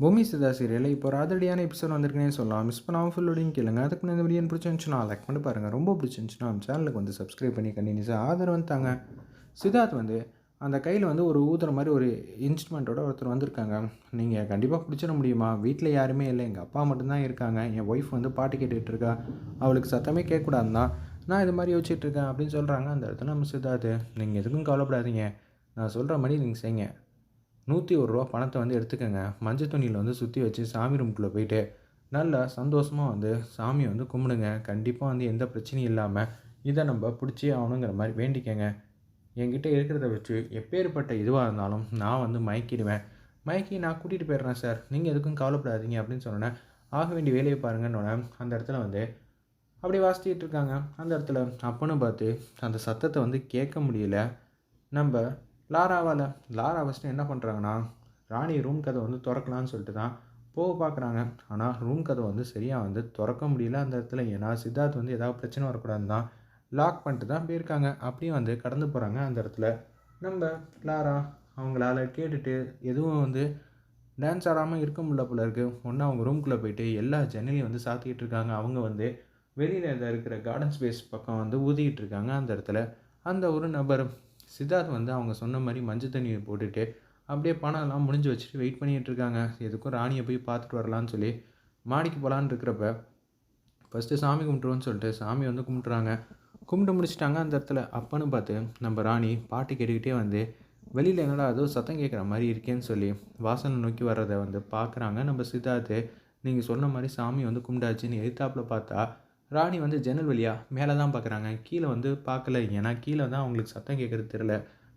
பூமி சிதா சீரியலில் இப்போ ஒரு அதிரடியான எபிசோட் வந்திருக்குனே சொல்லலாம். மிஸ் பண்ணாமல் ஃபுல்லோடையும் கேளுங்க. அதுக்கு இந்த வீடியோ பிடிச்சிருந்துச்சுன்னா லைக் பண்ணி பாருங்கள் ரொம்ப பிடிச்சிருந்துச்சுன்னா நம்ம சேனலுக்கு வந்து சப்ஸ்கிரைப் பண்ணி கண்டினியூஸாக ஆதரவு வந்துட்டாங்க சித்தார்த் வந்து அந்த கையில் வந்து ஒரு ஊதுற மாதிரி ஒரு இன்ஸ்ட்ருமெண்ட்டோட ஒருத்தர் வந்திருக்காங்க. நீங்கள் கண்டிப்பாக பிடிச்சிட முடியுமா? வீட்டில் யாருமே இல்லை. எங்கள் அப்பா மட்டும்தான் இருக்காங்க. என் ஒய்ஃப் வந்து பாட்டு கேட்டுக்கிட்டு இருக்கா. அவளுக்கு சத்தமே கேட்கக்கூடாது தான் நான் இது மாதிரி யோசிச்சுட்டு இருக்கேன் அப்படின்னு சொல்கிறாங்க அந்த இடத்துல நம்ம சித்தார்த்து நீங்கள் எதுக்கும் கவலைப்படாதீங்க. நான் சொல்கிற மாதிரி நீங்கள் செய்யுங்க. நூற்றி ஒரு ரூபா பணத்தை வந்து எடுத்துக்கோங்க. மஞ்சள் துணியில் வந்து சுற்றி வச்சு சாமி ரூம்குள்ளே போயிட்டு நல்லா சந்தோஷமாக வந்து சாமியை வந்து கும்பிடுங்க. கண்டிப்பாக வந்து எந்த பிரச்சனையும் இல்லாமல் இதை நம்ம பிடிச்சே ஆகணுங்கிற மாதிரி வேண்டிக்கங்க. என்கிட்ட இருக்கிறத வச்சு எப்பேற்பட்ட இதுவாக இருந்தாலும் நான் வந்து மயக்கிடுவேன். மயக்கி நான் கூட்டிகிட்டு போயிடுறேன் சார். நீங்கள் எதுக்கும் கவலைப்படாதீங்க அப்படின்னு சொன்னேன் ஆக வேண்டிய வேலையை பாருங்கன்னு அந்த இடத்துல வந்து அப்படி வாசிச்சிட்டு இருக்காங்க. அந்த இடத்துல அப்பன்னு பார்த்து அந்த சத்தத்தை வந்து கேட்க முடியல. நம்ம லாராவால் லாரா ஃபஸ்ட்டு என்ன பண்ணுறாங்கன்னா ராணி ரூம் கதை வந்து திறக்கலான்னு சொல்லிட்டு தான் போக பார்க்குறாங்க. ஆனால் ரூம் கதை வந்து சரியாக வந்து திறக்க முடியல அந்த இடத்துல. ஏன்னா சித்தார்த் வந்து ஏதாவது பிரச்சனை வரக்கூடாதுன்னு தான் லாக் பண்ணிட்டு தான் போயிருக்காங்க. அப்படியே வந்து கடந்து போகிறாங்க அந்த இடத்துல. நம்ம லாரா அவங்களால கேட்டுட்டு எதுவும் வந்து டான்ஸ் ஆடாமல் இருக்க முடியல போல இருக்குது ஒன்று அவங்க ரூம்குள்ளே போயிட்டு எல்லா ஜன்னலையும் வந்து சாத்திக்கிட்டு இருக்காங்க. அவங்க வந்து வெளியில் இருக்கிற கார்டன் ஸ்பேஸ் பக்கம் வந்து ஊதிக்கிட்டு இருக்காங்க அந்த இடத்துல. அந்த ஒரு நபர் சித்தார்த் வந்து அவங்க சொன்ன மாதிரி மஞ்சள் தண்ணியை போட்டுட்டு அப்படியே பணம்லாம் முடிஞ்சு வச்சுட்டு வெயிட் பண்ணிகிட்டு இருக்காங்க. எதுக்கும் ராணியை போய் பார்த்துட்டு வரலான்னு சொல்லி மாடிக்கு போகலான்னு இருக்கிறப்ப ஃபஸ்ட்டு சாமி கும்பிட்டுருவோன்னு சொல்லிட்டு சாமி வந்து கும்பிட்றாங்க கும்பிட்டு முடிச்சிட்டாங்க. அந்த இடத்துல அப்பன்னு பார்த்து நம்ம ராணி பாட்டு கேட்டுக்கிட்டே வந்து வெளியில் என்னடா ஏதோ சத்தம் கேட்குற மாதிரி இருக்கேன்னு சொல்லி வாசனை நோக்கி வர்றதை வந்து பார்க்குறாங்க. நம்ம சித்தார்த்து நீங்கள் சொன்ன மாதிரி சாமி வந்து கும்பிட்டாச்சுன்னு எதிர்த்தாப்பில் பார்த்தா ராணி வந்து ஜன்னல் வழியாக மேலே தான் பார்க்குறாங்க கீழே வந்து பார்க்கல ஏன்னா கீழே தான் அவங்களுக்கு சத்தம் கேட்குறது தெரில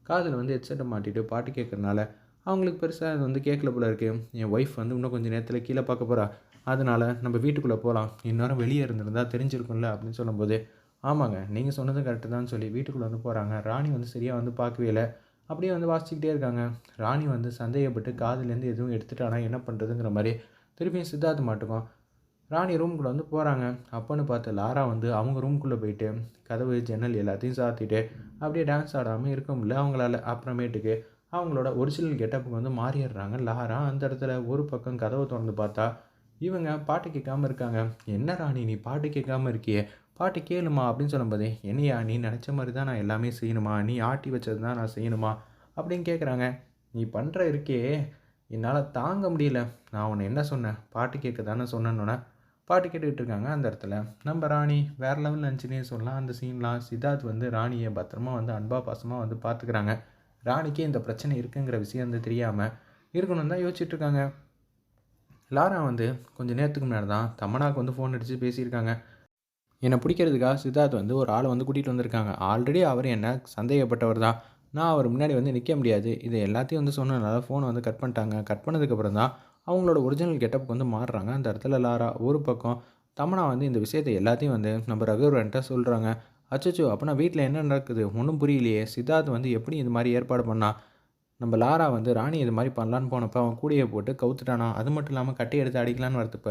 காதில் வந்து ஹெட்செட்டை மாட்டிட்டு பாட்டு கேட்குறனால அவங்களுக்கு பெருசாக அது வந்து கேட்கல போல இருக்குது என் ஒய்ஃப் வந்து இன்னும் கொஞ்சம் நேரத்தில் கீழே பார்க்க போகிறா அதனால் நம்ம வீட்டுக்குள்ளே போகலாம் இந்நேரம் வெளியே இருந்திருந்தால் தெரிஞ்சிருக்கும்ல அப்படின்னு சொல்லும்போது ஆமாங்க நீங்கள் சொன்னது கரெக்டு தான் சொல்லி வீட்டுக்குள்ளே வந்து போகிறாங்க ராணி வந்து சரியாக வந்து பார்க்கவே இல்லை. அப்படியே வந்து வாசிச்சுக்கிட்டே இருக்காங்க. ராணி வந்து சந்தேகப்பட்டு காதுலேருந்து எதுவும் எடுத்துட்டானா என்ன பண்ணுறதுங்கிற மாதிரி திருப்பியும் சித்தார்த்த மாட்டுக்கும். ராணி ரூம்குள்ளே வந்து போகிறாங்க அப்போன்னு பார்த்து லாரா வந்து அவங்க ரூம்குள்ளே போயிட்டு கதவு ஜன்னல் எல்லாத்தையும் சாத்திட்டு அப்படியே டான்ஸ் ஆடாமல் இருக்க முடியல அவங்களால. அப்புறமேட்டுக்கு அவங்களோட ஒரிஜினல் கெட்டப்புக்கு வந்து மாறிடுறாங்க லாரா. அந்த இடத்துல ஒரு பக்கம் கதவை திறந்து பார்த்தா இவங்க பாட்டு கேட்காம இருக்காங்க. என்ன ராணி நீ பாட்டு கேட்காம இருக்கியே? பாட்டு கேளுமா? அப்படின்னு சொல்லும்போதே என்னையா நீ நினச்ச மாதிரி தான் நான் எல்லாமே செய்யணுமா? நீ ஆட்டி வச்சது தான் நான் செய்யணுமா? அப்படின்னு கேட்குறாங்க நீ பண்ணுற இருக்கே. என்னால் தாங்க முடியல. நான் உன்னை என்ன சொன்னேன்? பாட்டு கேட்க தானே சொன்னேன்னொன்னே பாட்டு கேட்டுக்கிட்டு இருக்காங்க அந்த இடத்துல. நம்ம ராணி வேறு லெவலில் இருந்துச்சுன்னே சொல்லலாம். அந்த சீன்லாம் சித்தார்த் வந்து ராணியை பத்திரமா வந்து அன்பா பாசமாக வந்து பார்த்துக்கிறாங்க ராணிக்கே இந்த பிரச்சனை இருக்குங்கிற விஷயம் வந்து தெரியாமல் இருக்கணும் தான் யோசிச்சுட்டு இருக்காங்க லாரா வந்து கொஞ்சம் நேரத்துக்கு முன்னாடி தான் தமனாக்கு வந்து ஃபோன் அடித்து பேசியிருக்காங்க. என்னை பிடிக்கிறதுக்காக சித்தார்த் வந்து ஒரு ஆளை வந்து கூட்டிகிட்டு வந்திருக்காங்க. ஆல்ரெடி அவர் என்ன சந்தேகப்பட்டவர் தான். நான் அவர் முன்னாடி வந்து நிற்க முடியாது. இது எல்லாத்தையும் வந்து சொன்னதுனால ஃபோனை வந்து கட் பண்ணிட்டாங்க. கட் பண்ணதுக்கப்புறம் தான் அவங்களோட ஒரிஜினல் கெட்டப்புக்கு வந்து மாறுறாங்க. அந்த இடத்துல லாரா ஒரு பக்கம் தமனா வந்து இந்த விஷயத்தை எல்லாத்தையும் வந்து நம்ம ரகுவரன்ட்ட சொல்கிறாங்க அச்சோ அப்போனா வீட்டில் என்ன நடக்குது? ஒன்றும் புரியலையே. சித்தார்த் வந்து எப்படி இது மாதிரி ஏற்பாடு பண்ணா? நம்ம லாரா வந்து ராணி இது மாதிரி பண்ணலான்னு போனப்போ அவன் கூடையை போட்டு கவுத்துட்டானா? அது மட்டும் இல்லாமல் கட்டி எடுத்து அடிக்கலான்னு வரதுப்ப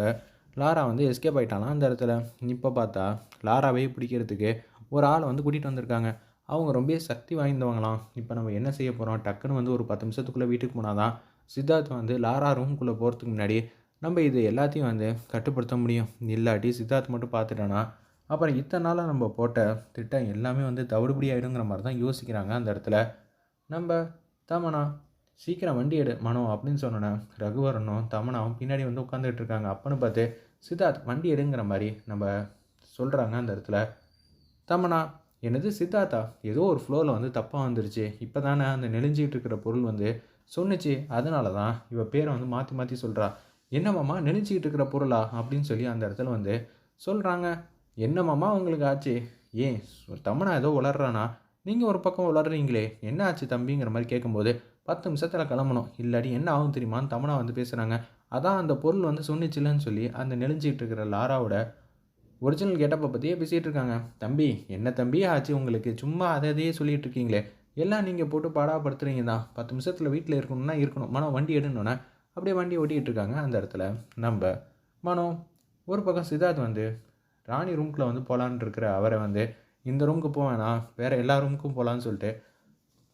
லாரா வந்து எஸ்கேப் ஆகிட்டானா அந்த இடத்துல? இப்போ பார்த்தா லாராவே பிடிக்கிறதுக்கு ஒரு ஆளை வந்து கூட்டிகிட்டு வந்திருக்காங்க. அவங்க ரொம்ப சக்தி வாய்ந்தவங்களாம். இப்போ நம்ம என்ன செய்ய போகிறோம் டக்குன்னு வந்து ஒரு பத்து நிமிஷத்துக்குள்ளே வீட்டுக்கு போனால் தான் சித்தார்த் வந்து லாரா ரூம்குள்ளே போகிறதுக்கு முன்னாடி நம்ம இது எல்லாத்தையும் வந்து கட்டுப்படுத்த முடியும். இல்லாட்டி சித்தார்த் மட்டும் பார்த்துட்டோன்னா அப்புறம் இத்தனை நாளாக நம்ம போட்ட திட்டம் எல்லாமே வந்து தவிடுபடி ஆகிடுங்கிற மாதிரி தான் யோசிக்கிறாங்க அந்த இடத்துல. நம்ம தமனா சீக்கிரம் வண்டி எடு மனோ அப்படின்னு சொன்னோன்னே ரகுவரனும் தமனாவும் பின்னாடி வந்து உட்காந்துட்டு இருக்காங்க. அப்போன்னு பார்த்து சித்தார்த் வண்டி எடுங்கிற மாதிரி நம்ம சொல்கிறாங்க அந்த இடத்துல. தமனா என்னது சித்தார்த்தா? ஏதோ ஒரு ஃப்ளோவில் வந்து தப்பாக வந்துருச்சு. இப்போ தானே அந்த நெளிஞ்சிக்கிட்டு இருக்கிற பொருள் வந்து சொன்னிச்சு. அதனால தான் இவ பேரை வந்து மாற்றி மாற்றி சொல்கிறா என்னமாம்மா நினச்சிக்கிட்டு இருக்கிற பொருளா? அப்படின்னு சொல்லி அந்த இடத்துல வந்து சொல்கிறாங்க என்னமாம்மா உங்களுக்கு ஆச்சு? ஏன் தமனா ஏதோ உளர்றானா? நீங்கள் ஒரு பக்கம் உளர்றீங்களே என்ன ஆச்சு தம்பிங்கிற மாதிரி கேட்கும்போது பத்து நிமிஷத்தில் கிளம்பணும். இல்லாடி என்ன ஆகும் தெரியுமான்னு தமனா வந்து பேசுகிறாங்க அதான் அந்த பொருள் வந்து சொன்னிச்சில்லன்னு சொல்லி அந்த நெளிஞ்சிக்கிட்டு இருக்கிற லாராவோட ஒரிஜினல் கெட்டப்பை பற்றியே பேசிகிட்டு இருக்காங்க. தம்பி என்ன தம்பியே ஆச்சு உங்களுக்கு? சும்மா அதை அதையே சொல்லிகிட்டு இருக்கீங்களே. எல்லாம் நீங்கள் போட்டு பாடாப்படுத்துறீங்க தான் பத்து நிமிஷத்தில் வீட்டில் இருக்கணும்னா இருக்கணும். மனம் வண்டி எடுனோன்னே அப்படியே வண்டி ஓட்டிகிட்டு இருக்காங்க அந்த இடத்துல. நம்ம மனம் ஒரு பக்கம் சித்தார்த் வந்து ராணி ரூம்குள்ளே வந்து போகலான்னு இருக்கிற அவரை வந்து இந்த ரூமுக்கு போவேனா வேறு எல்லா ரூமுக்கும் போகலான்னு சொல்லிட்டு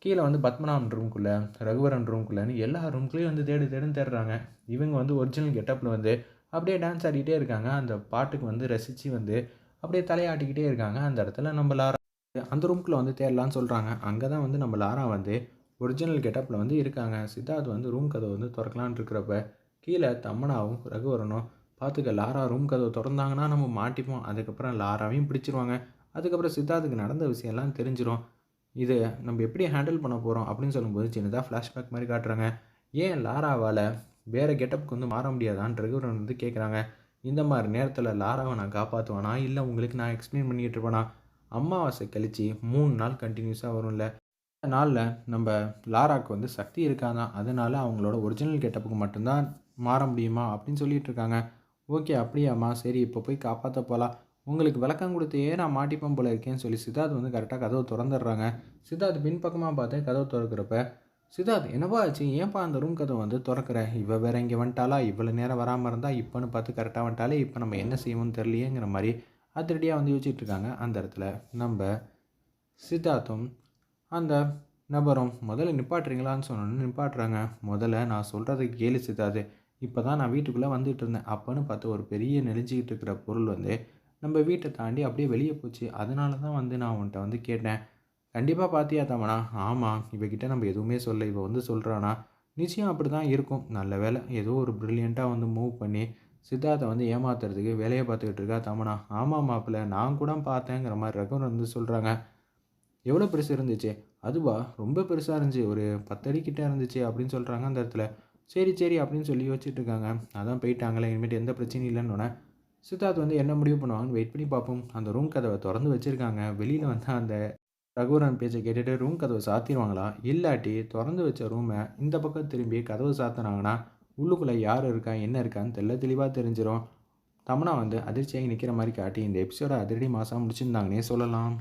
கீழே வந்து பத்மநாபன் ரூம்குள்ளே ரகுவரன் ரூம்குள்ளேன்னு எல்லா ரூம்குள்ளேயும் வந்து தேடு தேடுன்னு தேடுறாங்க. இவங்க வந்து ஒரிஜினல் கெட்டப்பில் வந்து அப்படியே டான்ஸ் ஆடிக்கிட்டே இருக்காங்க. அந்த பாட்டுக்கு வந்து ரசித்து வந்து அப்படியே தலையாட்டிக்கிட்டே இருக்காங்க. அந்த இடத்துல நம்ம லாரா அந்த ரூம்குள்ளே வந்து தேடலான்னு சொல்கிறாங்க அங்கே தான் வந்து நம்ம லாரா வந்து ஒரிஜினல் கெட்டப்பில் வந்து இருக்காங்க. சித்தார்த் வந்து ரூம் கதவை வந்து திறக்கலான்னு இருக்கிறப்ப கீழே தம்மனாவும் ரகுவரனும் பார்த்துக்க லாரா ரூம் கதவை திறந்தாங்கன்னா நம்ம மாட்டிப்போம். அதுக்கப்புறம் லாராவையும் பிடிச்சிருவாங்க. அதுக்கப்புறம் சித்தார்த்துக்கு நடந்த விஷயம்லாம் தெரிஞ்சிடும் இது நம்ம எப்படி ஹேண்டில் பண்ண போகிறோம் அப்படின்னு சொல்லும்போது சின்னதாக ஃப்ளாஷ்பேக் மாதிரி காட்டுறாங்க. ஏன் லாராவால் வேறு கெட்டப்புக்கு வந்து மாற முடியாதான்னு ரகுவரன் வந்து கேட்குறாங்க இந்த மாதிரி நேரத்தில் லாராவை நான் காப்பாற்றுவேனா இல்லை உங்களுக்கு நான் எக்ஸ்பிளைன் பண்ணிகிட்டு இருப்பேனா? அமாவாசை கழித்து மூணு நாள் கண்டினியூஸாக வரும்ல. அந்த நாளில் நம்ம லாராவுக்கு வந்து சக்தி இருக்காதான் அதனால் அவங்களோட ஒரிஜினல் கெட்டப்புக்கு மட்டும்தான் மாற முடியுமா? அப்படின்னு சொல்லிட்டு இருக்காங்க. ஓகே அப்படியாம்மா. சரி இப்போ போய் காப்பாற்ற போகலாம் உங்களுக்கு விளக்கம் கொடுத்தையே நான் மாட்டிப்பேன் போல இருக்கேன்னு சொல்லி சித்தார்த் வந்து கரெக்டாக கதவை திறந்துடுறாங்க. சித்தார்த் பின்பக்கமாக பார்த்து கதவை திறக்கிறப்ப சித்தார்த் என்னப்பா ஆச்சு? ஏன்ப்பா அந்த ரூம் கதவை வந்து திறக்கிற? இவ வேற இங்கே வந்துட்டாலா இவ்வளோ நேரம் வராமல் இருந்தால் இப்போன்னு பார்த்து கரெக்டாக வந்துட்டாலே இப்போ நம்ம என்ன செய்வோம்னு தெரியலையேங்கிற மாதிரி அதிரடியாக வந்து யோசிச்சுட்டு இருக்காங்க அந்த இடத்துல. நம்ம சித்தார்த்தும் அந்த நபரும் முதல்ல நிப்பாட்டுறீங்களான்னு சொன்னோன்னு நிப்பாட்டுறாங்க. முதல்ல நான் சொல்கிறத கேலு சித்தாது இப்போ தான் நான் வீட்டுக்குள்ளே வந்துட்டு இருந்தேன் அப்போன்னு பார்த்து ஒரு பெரிய நெளிஞ்சிக்கிட்டு இருக்கிற பொருள் வந்து நம்ம வீட்டை தாண்டி அப்படியே வெளியே போச்சு. அதனால தான் வந்து நான் உன்கிட்ட வந்து கேட்டேன். கண்டிப்பாக பார்த்தியா தமனா? ஆமாம் இவகிட்ட நம்ம எதுவுமே சொல்ல இவ வந்து சொல்கிறானா நிச்சயம் அப்படி தான் இருக்கும். நல்ல வேலை ஏதோ ஒரு ப்ரில்லியண்ட்டாக வந்து மூவ் பண்ணி சித்தார்த்தை வந்து ஏமாத்துறதுக்கு வேலையை பார்த்துக்கிட்டு இருக்கா தமனா? ஆமாம் மாப்பிள்ள நான் கூட பார்த்தேங்கிற மாதிரி ரகுவன் வந்து சொல்கிறாங்க எவ்வளோ பெருசு இருந்துச்சு? அதுவா? ரொம்ப பெருசாக இருந்துச்சு. ஒரு பத்தடி இருந்துச்சு அப்படின்னு சொல்கிறாங்க அந்த இடத்துல. சரி சரி அப்படின்னு சொல்லி யோசிச்சுட்டு இருக்காங்க. அதான் போயிட்டாங்களே இனிமேட்டு எந்த பிரச்சனையும் இல்லைன்னு சித்தார்த் வந்து என்ன முடிவு பண்ணுவாங்கன்னு வெயிட் பண்ணி பார்ப்போம். அந்த ரூம் கதவை திறந்து வச்சுருக்காங்க. வெளியில் வந்து அந்த ரகுவரன் பேச்சை கேட்டுட்டு ரூம் கதவை சாத்திடுவாங்களா? இல்லாட்டி திறந்து வச்ச ரூமை இந்த பக்கம் திரும்பி கதவை சாத்தினாங்கன்னா உள்ளுக்குள்ளே யார் இருக்கா என்ன இருக்கான்னு தெல்ல தெளிவாக தெரிஞ்சிடும் தமனா வந்து அதிர்ச்சியாகி நிற்கிற மாதிரி காட்டி இந்த எபிசோட அதிரடி மாதம் முடிச்சிருந்தாங்கன்னே சொல்லலாம்.